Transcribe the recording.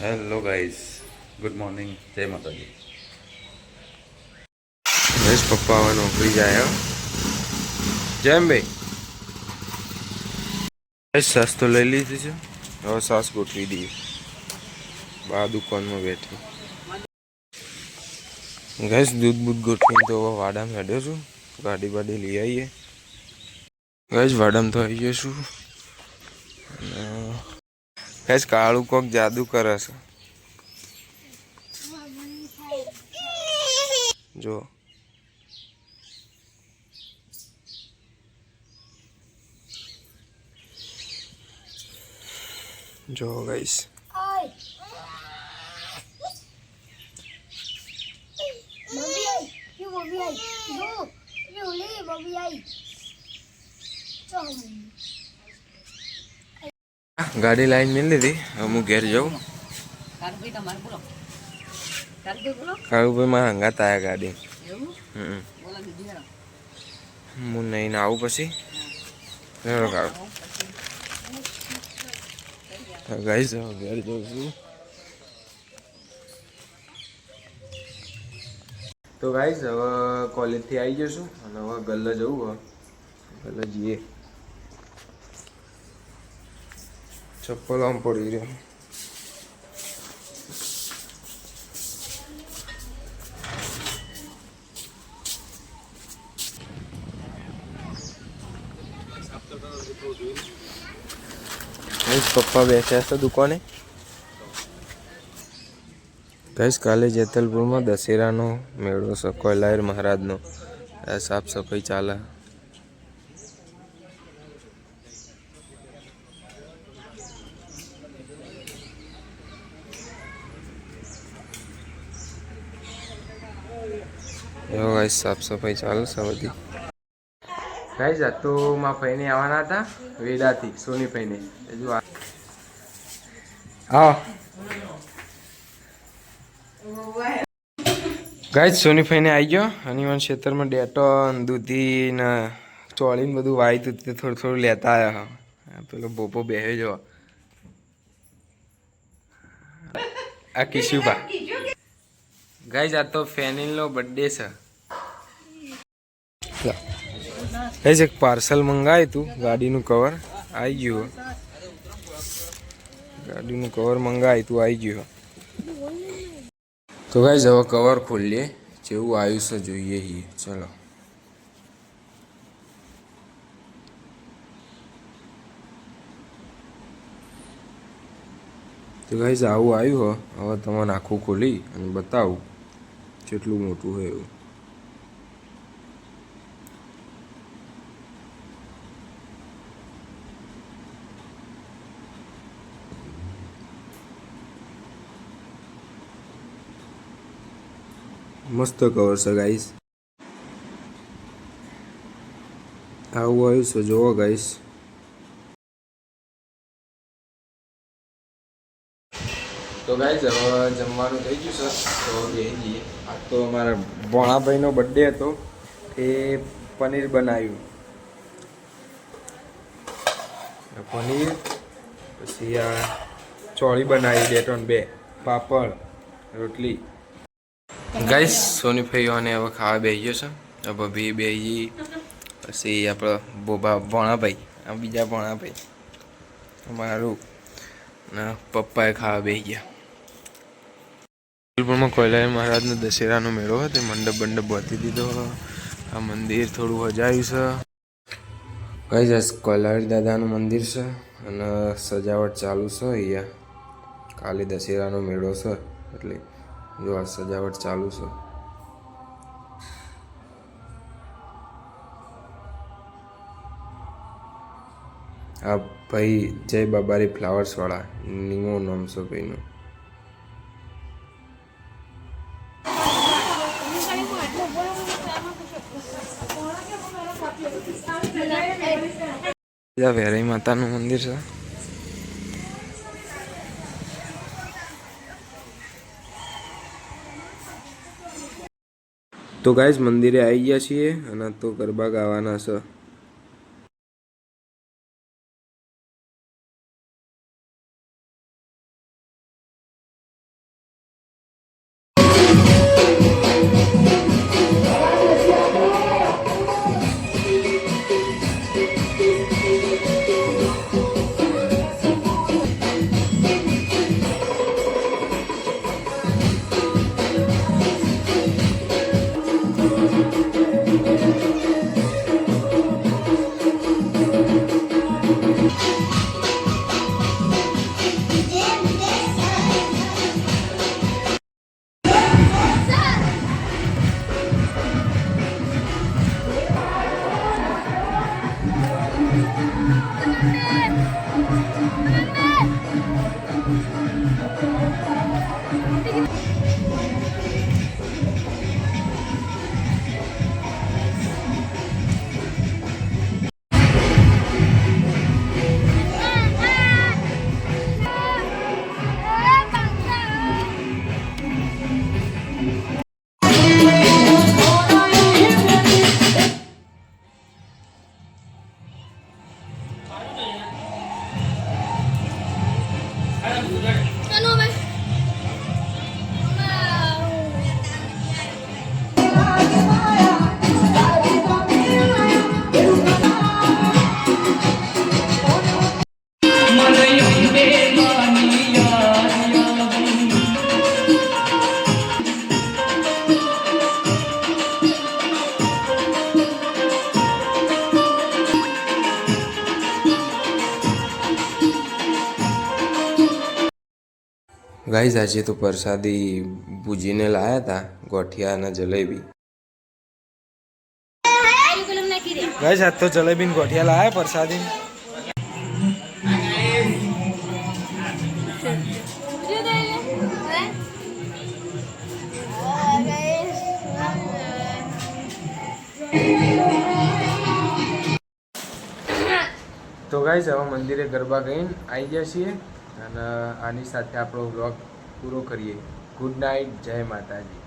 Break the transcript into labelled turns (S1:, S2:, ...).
S1: Hello guys good morning જય માતાજી
S2: બસ પપ્પા હવે નોકરી જાય હો. જેમ ભાઈ બસ સાસ તો લઈ લીધી છે. હવે સાસ ગોઠવી દઈએ. બા દુકાનમાં બેઠી. ગેસ દૂધ બૂધ ગોઠવીને તો હવે વાડામાં હેડ્યો છું. ગાડી બાડી લઈ આવીએ. ગેસ વાડામાં તો આવી જશું ગેસ કાળું કોક જાદુ કરે છે. જો. જો ગાઈસ
S3: મમ્મી આઈ. જો. you લે મમ્મી આઈ. ચો મમ્મી.
S2: ગાડી લાઈન મેં લીધી હવે હું ઘેર જાઉં. કાળુભાઈ મારા હંગાત આયા ગાડી. હું નહીં આવું પછી. કાળુ. ગાઈ હવે ઘેર જાઉં છું. તો ગાઈશ હવે કોલેજથી આવી જશું અને હવે ગલ્લે જવું હવે. ગલ્લે જઈએ. ચપ્પલ આમ પડી ગાઈસ પપ્પા બેસ્યા છે દુકાને ગઈશ કાલે જેતલપુરમાં દશેરાનો મેળો છે કોયલાયર મહારાજનો સાફ સફાઈ ચાલે એવો ગાઈસ, સાફ સફાઈ ચાલુ છે બધી. ગાઈસ, આ તો માં ફઈને આવવાના હતા, વેડાથી, સોની ફઈને હજુ આવો ગાઈસ, સોની ફઈને આવી ગયો. હનુમાન ક્ષેત્રમાં ડેટોન દૂધી ને ચોળીને બધું વાયતું તે થોડું થોડું લેતા આવ્યા પેલો બોપો બેહે જો આ કિશુભા. ગાઈસ આ તો ફેનિલનો બર્થડે છે. ગાઈસ એક પાર્સલ મંગાવ્યું હતું ગાડીનું કવર આવી ગયું ગાડીનું કવર મંગાવ્યું હતું આવી ગયું તો ગાઈસ હવે કવર ખોલીએ જેવું આવ્યું છે જોઈએ છીએ ચલો. તો ગાઈઝ આવું આવ્યું હવે તમારે આખું ખોલી અને બતાવું. કેટલું મોટું હોય એવું મસ્ત કવર છે ગાઈસ આવું આવ્યું છે જોવો ગાઈસ તો ગાઈસ હવે જમવાનું થઈ ગયું છે. તો બે જઈએ. આ તો અમારા ભોણાભાઈનો બર્થડે હતો. એ પનીર બનાવ્યું. પનીર પછી આ ચોળી બનાવી બે ત્રણ બે પાપડ રોટલી. ગાઈસ સોની અને હવે ખાવા બે ગયો છે. ભભી બે પછી આપણો બોબા ભોણાભાઈ આ બીજા ભોણાભાઈ. અમારું પપ્પાએ ખાવા બે ગયા. જબલપુરમાં કોયલાય મહારાજનો દશેરાનો મેળો હતો, તે મંડપ બંડપ બાંધી દીધો. આ મંદિર થોડું હજાયું છે. કઈ જશ કોયલાવી દાદાનું મંદિર છે અને સજાવટ ચાલુ છે અહીંયા. કાલે દશેરાનો મેળો છે, એટલે જો આ સજાવટ ચાલુ છે. આ ભાઈ જય બાબારી ફ્લાવર્સવાળા નિમો નામ છે ભાઈનું. વેરાઈ માતાનું મંદિર છે તો ગાઈઝ મંદિરે આવી ગયા છીએ અને તો ગરબા ગાવાના છે. Thank you. ગાઈઝ આજે તો પ્રસાદી ભૂજીને લાયા હતા ગોઠિયા અને જલેબી. ગાઈઝ આજ તો જલેબી ગોઠિયા લાયા પ્રસાદી. તો ગાઈઝ હવે મંદિરે ગરબા ગઈને આવી ગયા છીએ. અને આની સાથે આપણો વ્લોગ પૂરો કરીએ. ગુડ નાઇટ જય માતાજી.